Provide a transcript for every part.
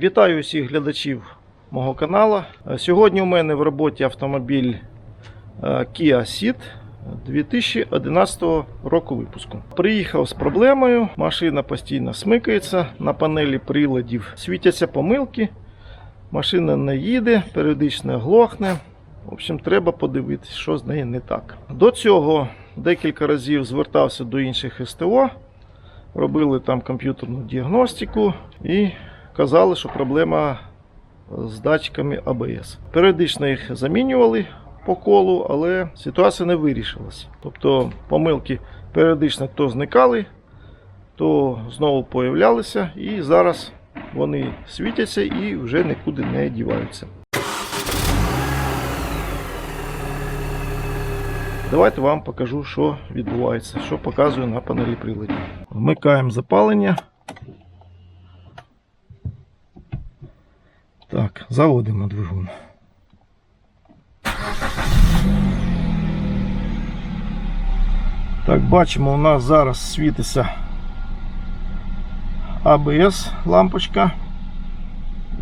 Вітаю усіх глядачів мого каналу. Сьогодні у мене в роботі автомобіль е, Kia Ceed 2011 року випуску. Приїхав з проблемою, машина постійно смикається, на панелі приладів світяться помилки, машина не їде, періодично глохне. В общем, треба подивитися, що з нею не так. До цього декілька разів звертався до інших СТО, робили там комп'ютерну діагностику і казали, що проблема з датчиками АБС. Періодично їх замінювали по колу, але ситуація не вирішилась. Тобто помилки періодично то зникали, то знову появлялися, і зараз вони світяться і вже нікуди не діваються. Давайте вам покажу, що відбувається, що показує на панелі приладів. Вмикаємо запалення. Так, заводимо двигун. Так, бачимо, у нас зараз світиться ABS лампочка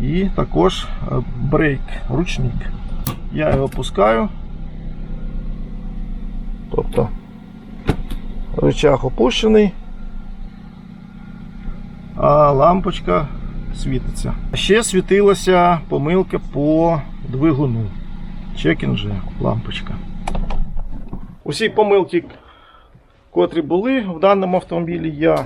і також е, брейк, ручник. Я його пускаю. Тобто рычаг опущений, а лампочка світиться. Ще світилася помилка по двигуну. Чекін же лампочка. Усі помилки, котрі були в даному автомобілі, я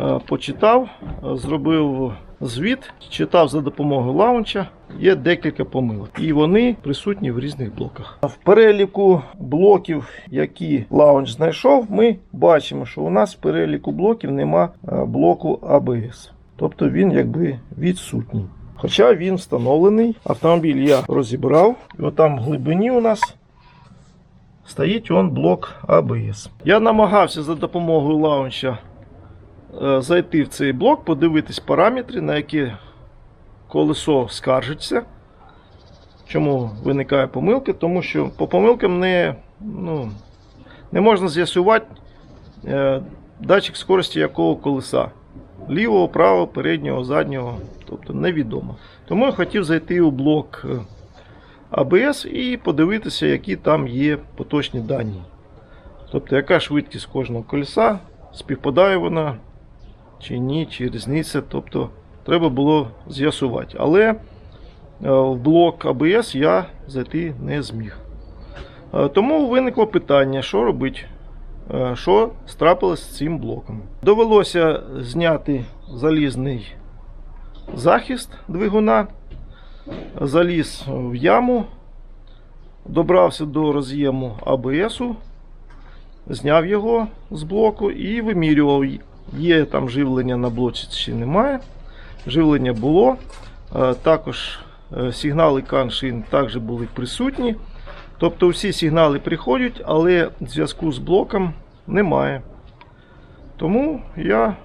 е, почитав, зробив звіт, читав за допомогою лаунча. Є декілька помилок, і вони присутні в різних блоках. В переліку блоків, які лаунч знайшов, ми бачимо, що у нас в переліку блоків нема е, блоку ABS. Тобто він якби відсутній. Хоча він встановлений. Автомобіль я розібрав. І отам в глибині у нас стоїть он блок ABS. Я намагався за допомогою лаунча е, зайти в цей блок, подивитись параметри, на які колесо скаржиться. Чому виникає помилки? Тому що по помилкам не, ну, не можна з'ясувати е, датчик скорості якого колеса. Лівого, правого, переднього, заднього, тобто невідомо. Тому я хотів зайти у блок е, ABS і подивитися, які там є поточні дані. Тобто, яка швидкість кожного колеса, співпадає вона чи ні, чи різниця. Тобто, треба було з'ясувати. Але е, в блок ABS я зайти не зміг. Е, Тому виникло питання, що робити. Е, що страпилось з цим блоком. Довелося зняти залізний захист двигуна, заліз в яму, добрався до роз'єму АБСу, зняв його з блоку і вимірював, є там живлення на блоці чи немає. Живлення було. Е, Також е, сигнали каншин також були присутні. Тобто всі сигнали приходять, але зв'язку з блоком немає. Тому я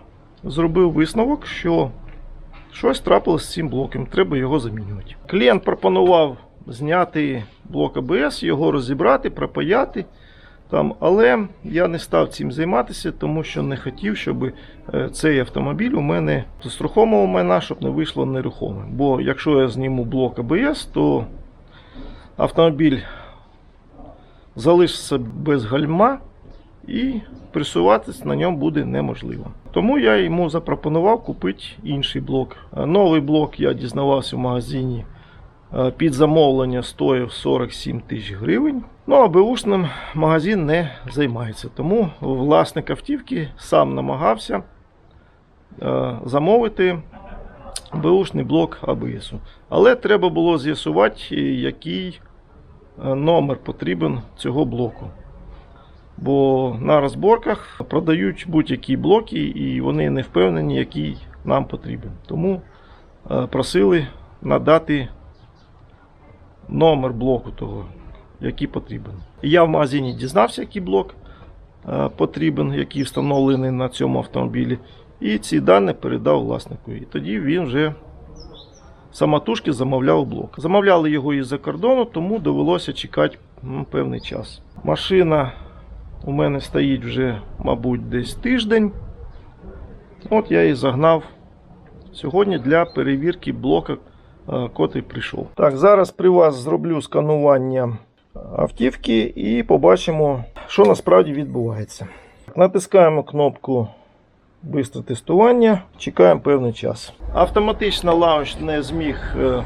зробив висновок, що щось трапилось з цим блоком, треба його замінювати. Клієнт пропонував зняти блок АБС, його розібрати, пропаяти. Там, але я не став цим займатися, тому що не хотів, щоб е, цей автомобіль у мене застраховував мене, щоб не вийшло нерухоме. Бо якщо я зніму блок АБС, то автомобіль залишиться без гальма і присуватись на ньому буде неможливо. Тому я йому запропонував купити інший блок. Новий блок я дізнавався в магазині. е, Під замовлення стоїв 47 тисяч гривень. Ну а беушним магазин не займається. Тому власник автівки сам намагався е, замовити беушний блок АБСу. Але треба було з'ясувати, який номер потрібен цього блоку. Бо на розборках продають будь-які блоки, і вони не впевнені, який нам потрібен. Тому е, просили надати номер блоку того, який потрібен. Я в магазині дізнався, який блок е, потрібен, який встановлений на цьому автомобілі. І ці дані передав власнику. І тоді він вже самотужки замовляв блок. Замовляли його із-за кордону, тому довелося чекати ну, певний час. Машина у мене стоїть вже, мабуть, десь тиждень. От я і загнав сьогодні для перевірки блока, е, котрий прийшов. Так, зараз при вас зроблю сканування автівки і побачимо, що насправді відбувається. Натискаємо кнопку Бистре тестування, чекаємо певний час. Автоматично лаунч не зміг е,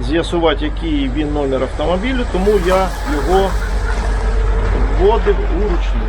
з'ясувати, який він номер автомобілю, тому я його вводив уручну.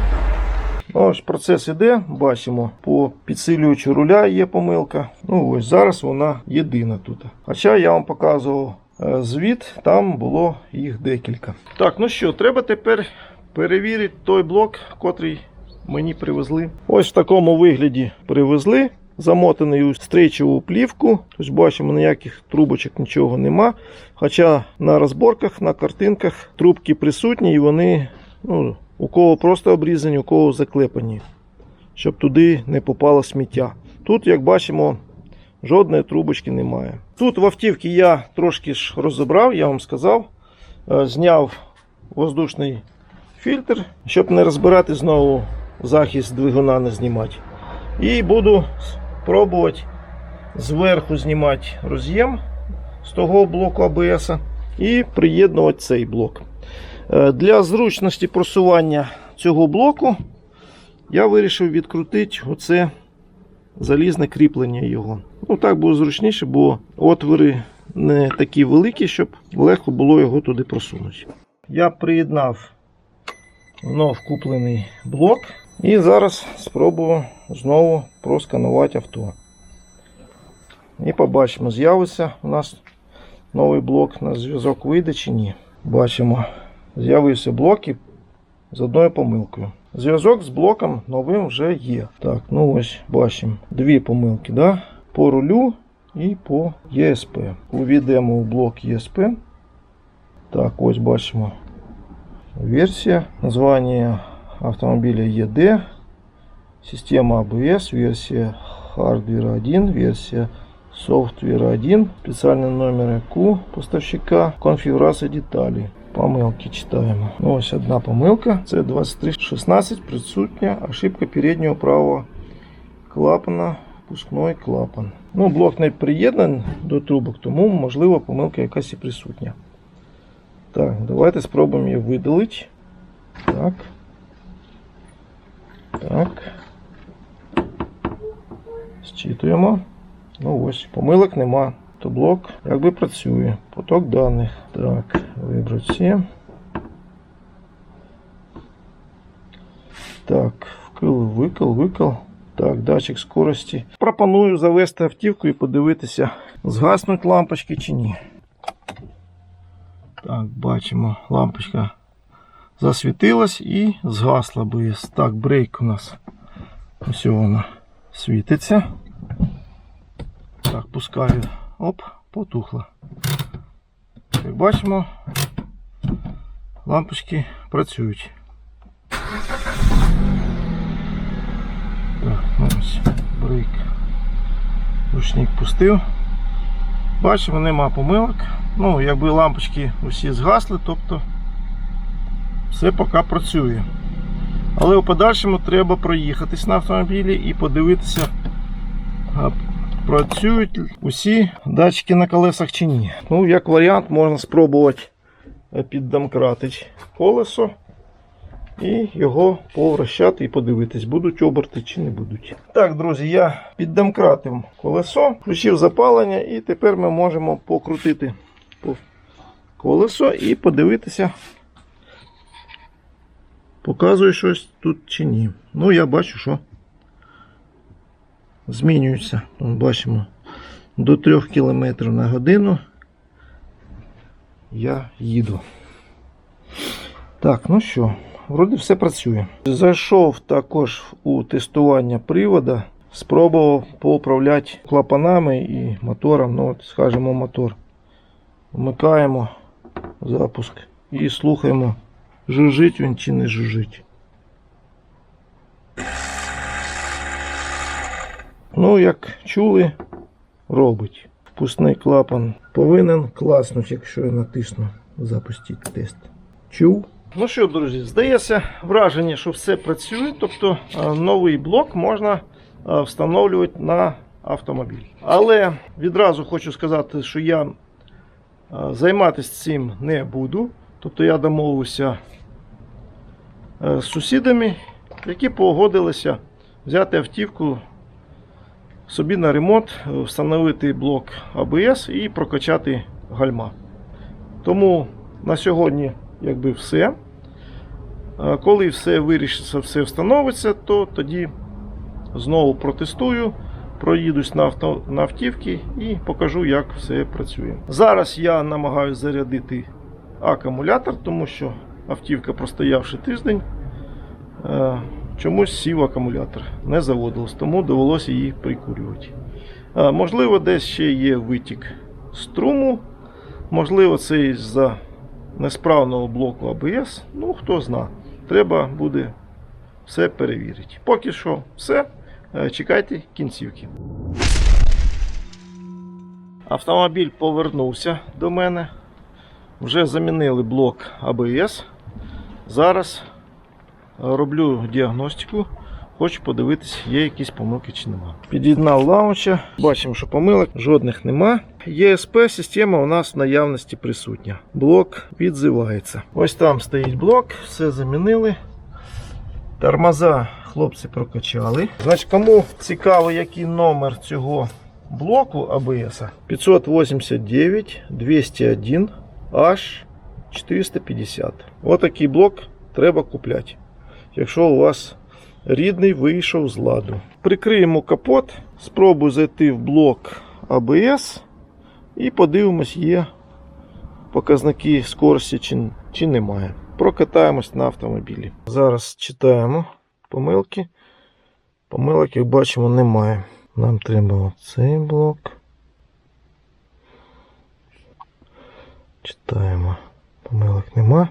Ну, Ось процес іде, бачимо, по підсилювачу руля є помилка. Ну ось зараз вона єдина тут. Хоча я вам показував е, звіт, там було їх декілька. Так, ну що, треба тепер перевірити той блок, котрий мені привезли. Ось в такому вигляді привезли. Замотаний у стрейчову плівку. Тобто бачимо, ніяких трубочок нічого нема. Хоча на розборках, на картинках трубки присутні і вони ну, у кого просто обрізані, у кого заклепані, щоб туди не попало сміття. Тут, як бачимо, жодної трубочки немає. Тут в автівці я трошки ж розібрав, я вам сказав, Е, зняв воздушний фільтр, щоб не розбирати знову захист двигуна не знімати. І буду пробувати зверху знімати роз'єм з того блоку АБС і приєднувати цей блок. Е, Для зручності просування цього блоку я вирішив відкрутити оце залізне кріплення його. Ну так буде зручніше, бо отвори не такі великі, щоб легко було його туди просунути. Я приєднав знов куплений блок і зараз спробую знову просканувати авто. І побачимо, з'явиться у нас новий блок на зв'язок вийде чи ні. Бачимо, з'явився блок і з одною помилкою. Зв'язок з блоком новим вже є. Так, ну ось бачимо дві помилки. Да? По рулю і по ЄСП. Увійдемо у блок ЄСП. Так, ось бачимо версія. Названня автомобіля ЕД. Система ABS, версия хардвера 1, версия софтвера 1, спеціальний номер Q поставщика, конфігурація деталей. Помилки читаємо. Ну, ось одна помилка. Це 2316 присутня ошибка переднього правого клапана, пускной клапан. Ну, блок не приєднаний до трубок, тому можливо помилка якась і присутня. Так, давайте спробуємо її видалити. Так. Так. Зчитуємо. Ну ось, помилок нема. То блок якби працює. Поток даних. Так, вибрати всі. Так, вкил, викил, викил. Так, датчик скорості. Пропоную завести автівку і подивитися, згаснуть лампочки чи ні. Так, бачимо, лампочка засвітилась і згасла БС. Так, брейк у нас. Ось вона світиться. Так, пускаю. Оп, потухла. Як бачимо, лампочки працюють. Так, ну ось брейк. Ручник пустив. Бачимо, нема помилок. Ну, якби лампочки усі згасли, тобто все поки працює. Але у подальшому треба проїхатись на автомобілі і подивитися, працюють усі датчики на колесах чи ні. Ну, як варіант, можна спробувати е, піддомкратити колесо і його повращати і подивитись, будуть оберти чи не будуть. Так, друзі, я піддомкратив колесо, включив запалення, і тепер ми можемо покрутити колесо і подивитися, показує щось тут чи ні. Ну, я бачу, що змінюється. Бачимо до 3 км на годину я їду. Так, ну що, вроді все працює. Зайшов також у тестування привода, спробував поуправляти клапанами і мотором. Ну, от, скажімо, мотор. Вмикаємо запуск і слухаємо, жужжить він чи не жужжить. Ну, як чули, робить. Впускний клапан повинен класнути, якщо я натисну запустити тест. Чув? Ну що, друзі, здається враження, що все працює. Тобто е, новий блок можна е, встановлювати на автомобіль. Але відразу хочу сказати, що я е, займатися цим не буду. Тобто я домовився е, з сусідами, які погодилися взяти автівку собі на ремонт, е, встановити блок АБС і прокачати гальма. Тому на сьогодні якби все. Е, Коли все вирішиться, все встановиться, то тоді знову протестую, проїдусь на, авто, на автівки і покажу, як все працює. Зараз я намагаюся зарядити акумулятор, тому що автівка, простоявши тиждень, е, чомусь сів акумулятор. Не заводилось, тому довелося її прикурювати. Е, Можливо, десь ще є витік струму, можливо, це із-за несправного блоку АБС. Ну, хто зна. Треба буде все перевірити. Поки що все. Е, Чекайте кінцівки. Автомобіль повернувся до мене. Вже замінили блок АБС. Зараз е, роблю діагностику. Хочу подивитися, є якісь помилки чи нема. Під'єднав лаунча. Бачимо, що помилок жодних нема. ЄСП система у нас в наявності присутня. Блок відзивається. Ось там стоїть блок, все замінили. Тормоза хлопці прокачали. Значить, кому цікаво, який номер цього блоку АБС 589 201 H 450. Отакий блок треба купляти. Якщо у вас рідний вийшов з ладу. Прикриємо капот, спробую зайти в блок АБС і подивимось, є показники скорості чи, чи немає. Прокатаємось на автомобілі. Зараз читаємо помилки. Помилок, як бачимо, немає. Нам треба цей блок. Читаємо. Помилок нема.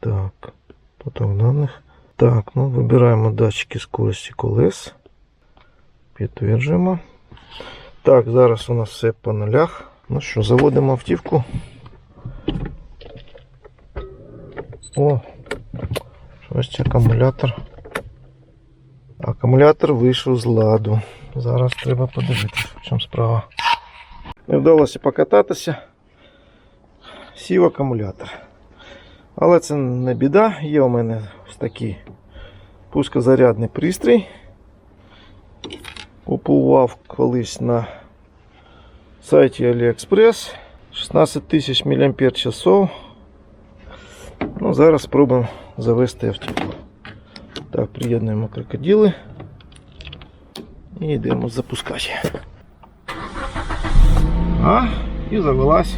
Так. Поток даних. Так, ну вибираємо датчики скорості колес. Підтверджуємо. Так, зараз у нас все по нулях. Ну що, заводимо автівку. О, щось акумулятор. Акумулятор вийшов з ладу. Зараз треба подивитися, в чому справа. Не вдалося покататися. Сів акумулятор. Але це не біда. Є у мене ось такий пускозарядний пристрій. Купував колись на сайті AliExpress 16 тисяч мАч. Ну, зараз спробуємо завести автівку. Так, приєднуємо крокодили і йдемо запускати. А, і завелась.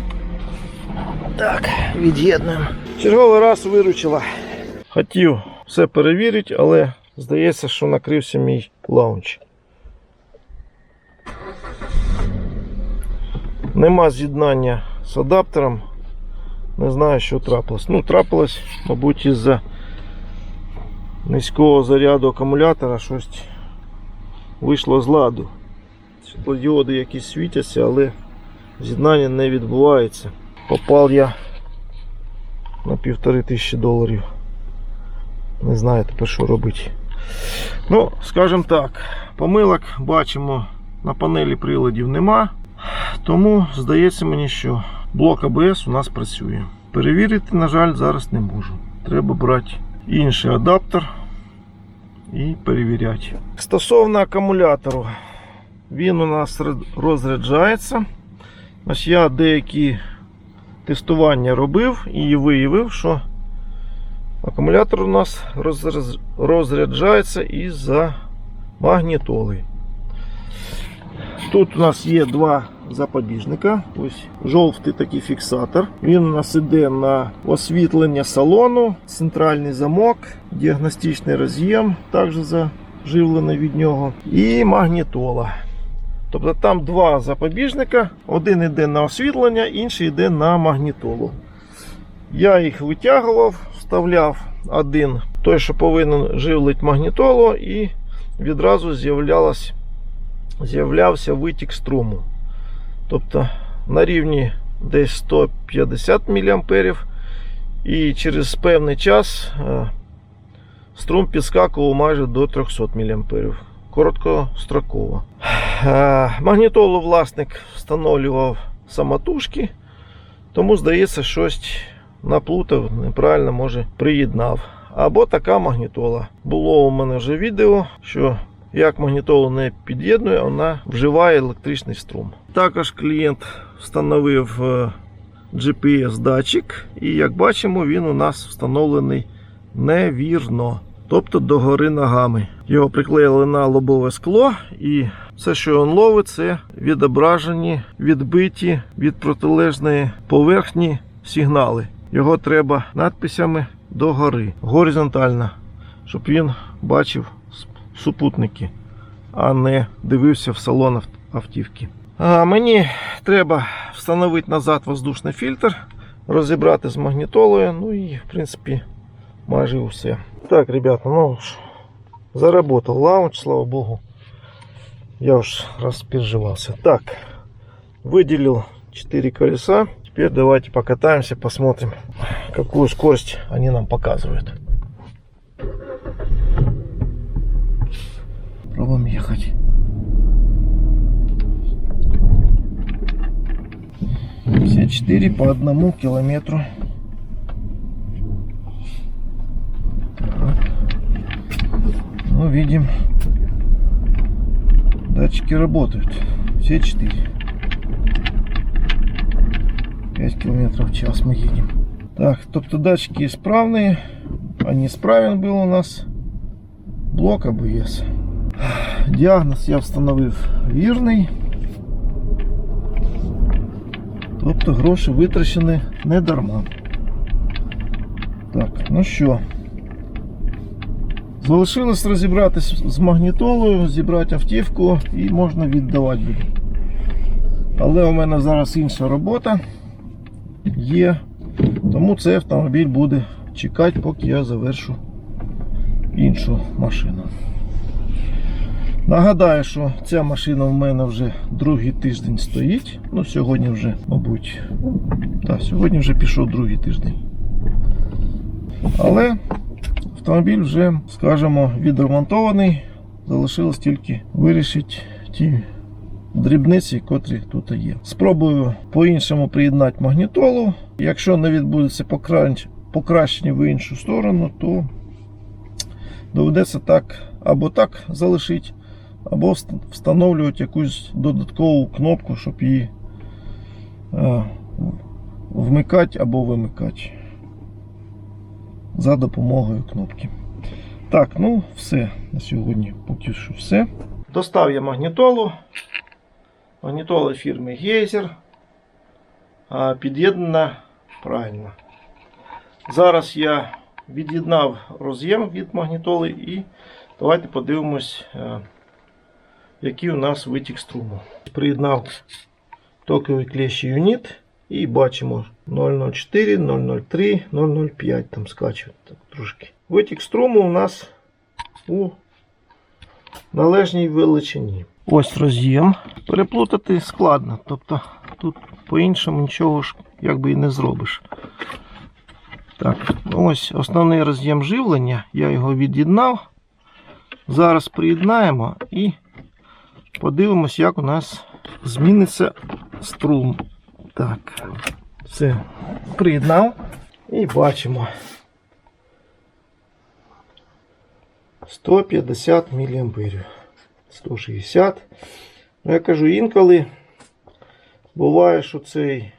Так, від'єднуємо. Черговий раз виручила. Хотів все перевірити, але здається, що накрився мій лаунч. Нема з'єднання з адаптером. Не знаю, що трапилось. Ну, трапилось, мабуть, із-за низького заряду акумулятора щось вийшло з ладу. Світлодіоди якісь світяться, але з'єднання не відбувається. Попав я на півтори тисячі доларів. Не знаю тепер що робити. Ну, скажімо так, помилок бачимо на панелі приладів нема. Тому здається мені, що блок АБС у нас працює. Перевірити, на жаль, зараз не можу. Треба брати інший адаптер і перевіряти. Стосовно акумулятору, він у нас розряджається. Ось я деякі тестування робив і виявив, що акумулятор у нас розряджається із-за магнітоли. Тут у нас є два запобіжника. Ось жовтий такий фіксатор. Він у нас іде на освітлення салону, центральний замок, діагностичний роз'єм, також заживлений від нього, і магнітола. Тобто там два запобіжника, один йде на освітлення, інший йде на магнітолу. Я їх витягував, вставляв один той, що повинен живлити магнітолу, і відразу з'являвся витік струму. Тобто на рівні десь 150 мА і через певний час е, струм підскакував майже до 300 мА, короткостроково. Магнітолу власник встановлював самотужки, тому здається, щось наплутав, неправильно може приєднав. Або така магнітола. Було у мене вже відео, що як магнітолу не під'єднує, вона вживає електричний струм. Також клієнт встановив е, GPS-датчик, і як бачимо, він у нас встановлений невірно, тобто догори ногами. Його приклеїли на лобове скло, і все, що він ловить, це відображені, відбиті від протилежної поверхні сигнали. Його треба надписями догори, горизонтально, щоб він бачив супутники, а не дивився в салон автівки. А мені треба встановити назад воздушний фільтр, розібрати з магнітолою, ну і в принципі майже все. Так, ребята, ну заработал лаунч, слава богу. Я уж распереживался. Так, выделил 4 колеса. Теперь давайте покатаемся, посмотрим, какую скорость они нам показывают. Пробуем ехать. Все четыре по одному километру. Так. Ну, видим, датчики работают. Все четыре. 5 километров в час мы едем. Так, тобто датчики справні, а несправен був у нас блок АБС. Діагноз я встановив вірний. Тобто гроші витрачені не дарма. Так, ну що. Залишилось розібратись з магнітолою, зібрати автівку і можна віддавати. Але у мене зараз інша робота є. Тому цей автомобіль буде чекати, поки я завершу іншу машину. Нагадаю, що ця машина в мене вже другий тиждень стоїть. Ну, сьогодні вже, мабуть, так, сьогодні вже пішов другий тиждень. Але автомобіль вже, скажімо, відремонтований. Залишилось тільки вирішити ті дрібниці, котрі тут є. Спробую по-іншому приєднати магнітолу. Якщо не відбудеться покращення в іншу сторону, то доведеться так або так залишити, або встановлювати якусь додаткову кнопку, щоб її е, вмикати або вимикати за допомогою кнопки. Так, ну все. На сьогодні поки що все. Достав я магнітолу. Магнітола фірми. А, Під'єднана правильно. Зараз я від'єднав роз'єм від магнітоли і давайте подивимось, е, який у нас витік струму. Приєднав токовий клещий юніт і бачимо 004, 003, 005 там скачує так, трошки. Витік струму у нас у належній величині. Ось роз'єм. Переплутати складно. Тобто тут по-іншому нічого ж якби і не зробиш. Так, ось основний роз'єм живлення. Я його від'єднав. Зараз приєднаємо і подивимось, як у нас зміниться струм. Так, все, приєднав і бачимо. 150 мА. 160. Ну, я кажу, інколи буває, що цей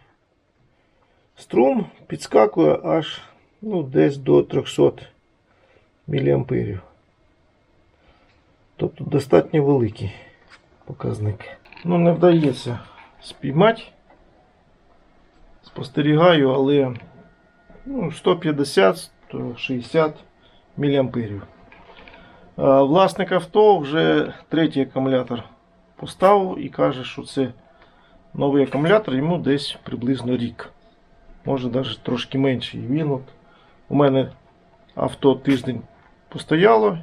струм підскакує аж ну, десь до 300 мА. Тобто достатньо великий показник. Ну, не вдається спіймати. Спостерігаю, але ну, 150-160 мА. Власник авто вже третій акумулятор поставив і каже, що це новий акумулятор, йому десь приблизно рік. Може навіть трошки менше. Він от, у мене авто тиждень постояло,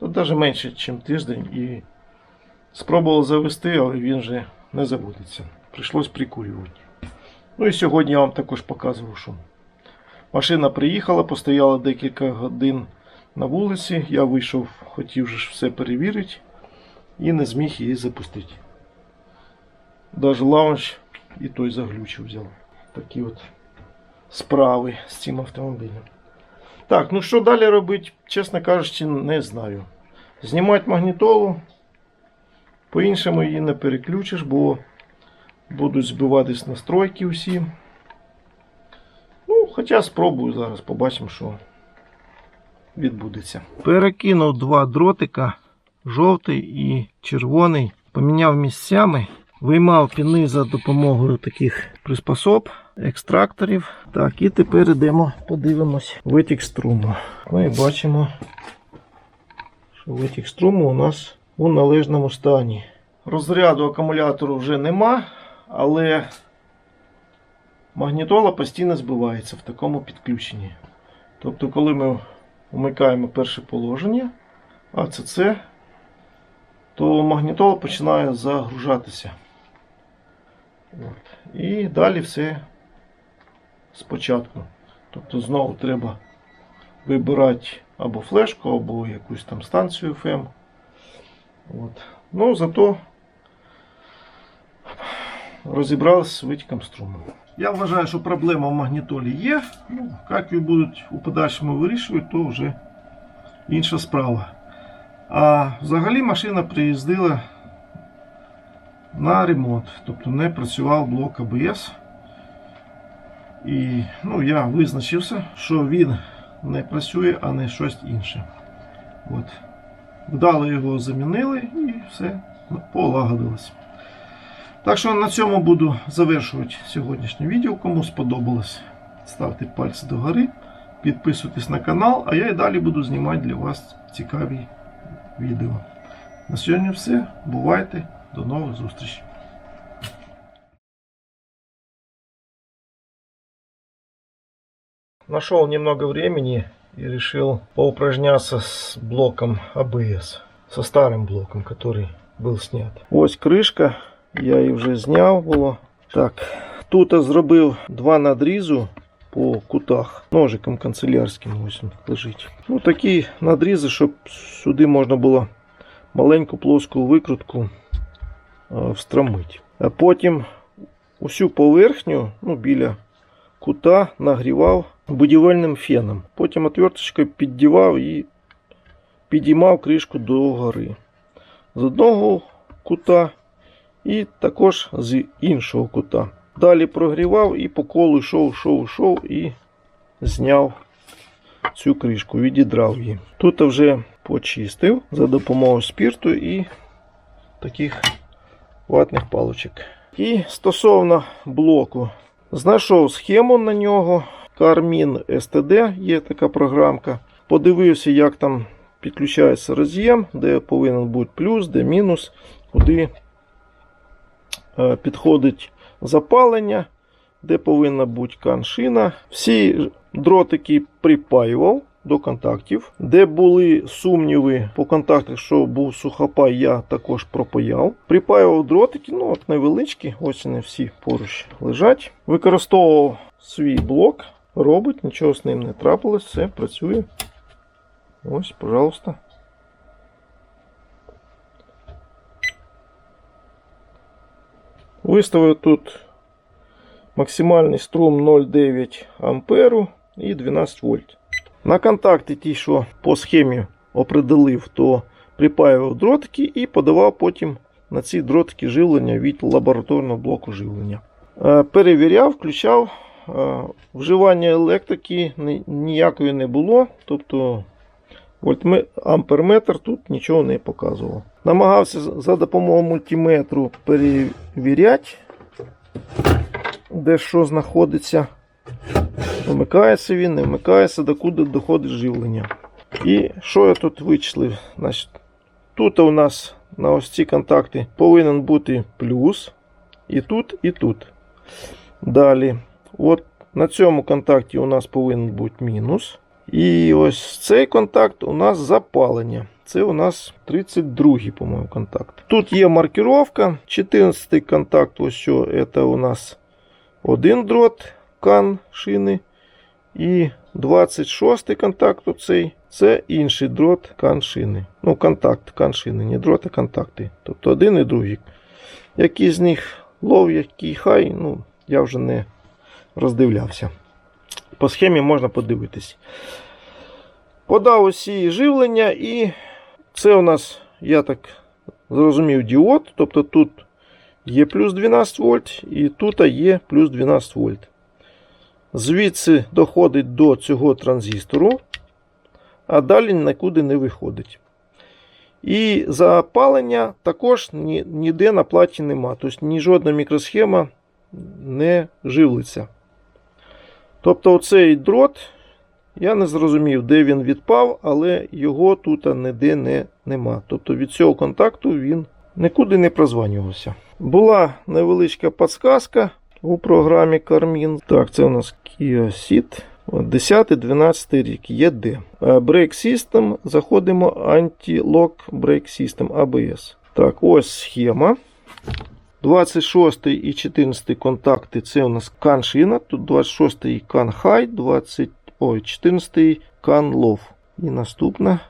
то навіть менше, ніж тиждень. І спробував завести, але він вже не заводиться. Прийшлось прикурювати. Ну і сьогодні я вам також показував, що машина приїхала, постояла декілька годин на вулиці. Я вийшов, хотів же все перевірити. і не зміг її запустити. Даже лаунч і той заглючив взяв. Такі от справи з цим автомобілем. Так, ну що далі робити, чесно кажучи, не знаю. Знімати магнітолу. По-іншому її не переключиш, бо будуть збиватись настройки усі. Ну, хоча спробую зараз, побачимо, що відбудеться. Перекинув два дротика, жовтий і червоний. Поміняв місцями. Виймав піни за допомогою таких приспособ, екстракторів. Так, і тепер йдемо, подивимось витік струму. І бачимо, що витік струму у нас у належному стані. Розряду акумулятору вже нема, але магнітола постійно збивається в такому підключенні. Тобто, коли ми вмикаємо перше положення, АЦЦ, то магнітола починає загружатися. От. І далі все спочатку. Тобто знову треба вибирати або флешку, або якусь там станцію FM. От. Ну, зато розібралися з витіком струму. Я вважаю, що проблема в магнітолі є. Ну, як її будуть у подальшому вирішувати, то вже інша справа. А взагалі машина приїздила на ремонт, тобто не працював блок АБС. І ну, я визначився, що він не працює, а не щось інше. От. Вдало його замінили і все полагодилось. Так що на цьому буду завершувати сьогоднішнє відео. Кому сподобалось, ставте пальці догори, підписуйтесь на канал, а я і далі буду знімати для вас цікаві відео. На сьогодні все. Бувайте, до нових зустрічей. Нашел немного времени и решил поупражняться с блоком ABS. Со старым блоком, который был снят. Ось кришка, я її вже зняв було. Так, тут я зробив два надрізу по кутах. Ножиком канцелярським ось він лежить. Ну такі надрізи, щоб сюди можна було маленьку плоску викрутку встромити. А потім усю поверхню, ну біля кута нагрівав будівельним феном. Потім отверточкою піддівав і підіймав кришку до гори. З одного кута і також з іншого кута. Далі прогрівав і по колу йшов, йшов, йшов і зняв цю кришку, відідрав її. Тут вже почистив за допомогою спірту і таких ватних палочок. І стосовно блоку, знайшов схему на нього. Carmin STD є така програмка. Подивився, як там підключається роз'єм, де повинен бути плюс, де мінус, куди підходить запалення, де повинна бути каншина. Всі дротики припаював до контактів. Де були сумніви по контактах, що був сухопай, я також пропаяв. Припаював дротики, ну от невеличкі, ось вони всі поруч лежать. Використовував свій блок, робить, нічого з ним не трапилось, все працює. Ось, пожалуйста. Виставив тут максимальний струм 0,9 амперу і 12 вольт. На контакти ті, що по схемі определив, то припаював дротики і подавав потім на ці дротики живлення від лабораторного блоку живлення. Е, Перевіряв, включав. Е, Вживання електрики ніякої не було. Тобто амперметр тут нічого не показував. Намагався за допомогою мультиметру перевіряти, де що знаходиться. Вмикається він, не вмикається, докуди доходить живлення. І що я тут вичислив? Тут у нас на ось ці контакти повинен бути плюс. І тут, і тут. Далі, от на цьому контакті у нас повинен бути мінус. І ось цей контакт у нас запалення. Це у нас 32-й, по-моєму, контакт. Тут є маркировка. 14-й контакт, ось що, це у нас один дрот кан шини. І 26 контакт оцей це інший дрот каншини. Ну, контакт каншини, не дрот, а контакти. Тобто один і другий. Який з них лов, який хай, ну, я вже не роздивлявся. По схемі можна подивитись. Подав усі живлення, і це у нас, я так зрозумів, діод. Тобто тут є плюс 12 вольт, і тут є плюс 12 вольт. Звідси доходить до цього транзистору, а далі нікуди не виходить. І запалення також ні, ніде на платі нема. Тобто ні жодна мікросхема не живлиться. Тобто оцей дрот, я не зрозумів, де він відпав, але його тут ніде не, нема. Тобто від цього контакту він нікуди не прозванювався. Була невеличка підсказка у програмі Carmin. Так, це у нас Ceed. 10-12 рік ЄД. Brake System. Заходимо Anti-Lock Brake System ABS. Так, ось схема. 26 і 14 контакти це у нас CAN шина. Тут 26 CAN High, 20, ой, 14 CAN Low. І наступна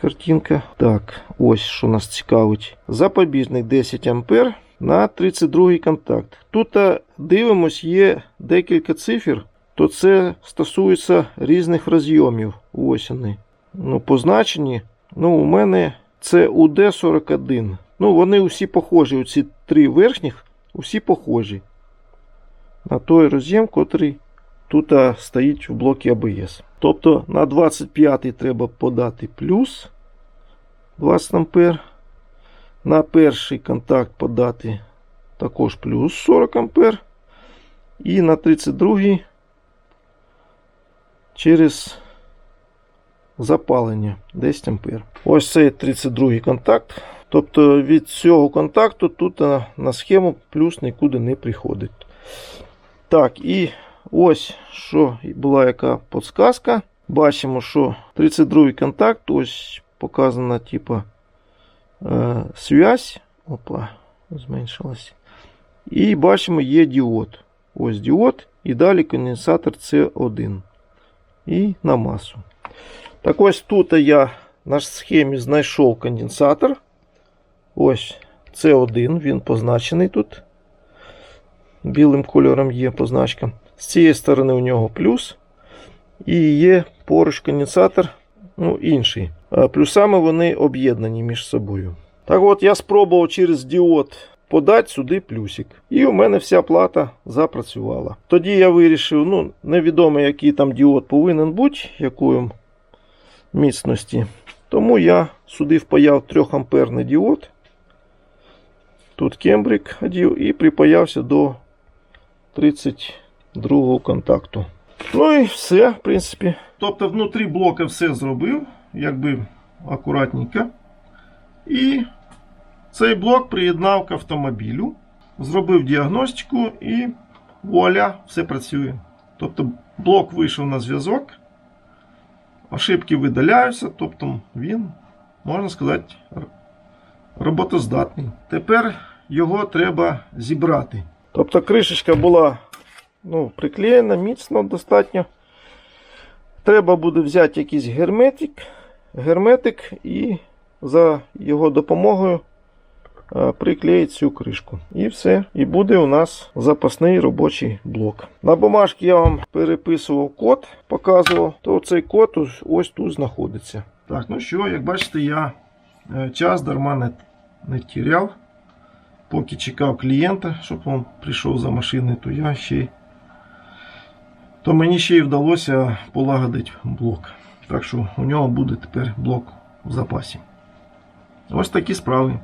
картинка. Так, ось що нас цікавить. Запобіжник 10 А на 32 контакт. Тут дивимось, є декілька цифр, то це стосується різних розйомів. Ось вони. Ну, позначені. Ну, у мене це УД-41. Ну, вони усі похожі. Оці три верхніх, усі похожі. На той роз'єм, котрий тут стоїть в блокі АБС. Тобто на 25 треба подати плюс 20 ампер. На перший контакт подати також плюс 40 ампер. І на 32 через запалення 10 ампер. Ось цей 32 контакт. Тобто від цього контакту тут на, схему плюс нікуди не приходить. Так, і ось що була яка подсказка. Бачимо, що 32 контакт, ось показана типа е, связь. Опа, зменшилась. І бачимо, є діод. Ось діод. І далі конденсатор С1. І на масу. Так ось тут я на схемі знайшов конденсатор. Ось С1, він позначений тут. Білим кольором є позначка. З цієї сторони у нього плюс. І є поруч конденсатор ну, інший. Плюсами вони об'єднані між собою. Так от я спробував через діод подати сюди плюсик. І у мене вся плата запрацювала. Тоді я вирішив, ну, невідомо, який там діод повинен бути, якої міцності. Тому я сюди впаяв 3 амперний діод. Тут кембрик одів і припаявся до 32-го контакту. Ну і все, в принципі. Тобто внутрі блока все зробив, якби акуратненько. І цей блок приєднав к автомобілю, зробив діагностику і вуаля, все працює. Тобто блок вийшов на зв'язок, ошибки видаляються, тобто він, можна сказати, роботоздатний. Тепер його треба зібрати. Тобто кришечка була ну, приклеєна міцно достатньо. Треба буде взяти якийсь герметик, герметик і за його допомогою е, приклеїти цю кришку. І все. І буде у нас запасний робочий блок. На бумажці я вам переписував код, показував, то цей код ось, ось тут знаходиться. Так, ну що, як бачите, я е, час дарма не, не тіряв. Поки чекав клієнта, щоб він прийшов за машиною, то я ще й то мені ще й вдалося полагодити блок. Так що у нього буде тепер блок в запасі. Ось такі справи.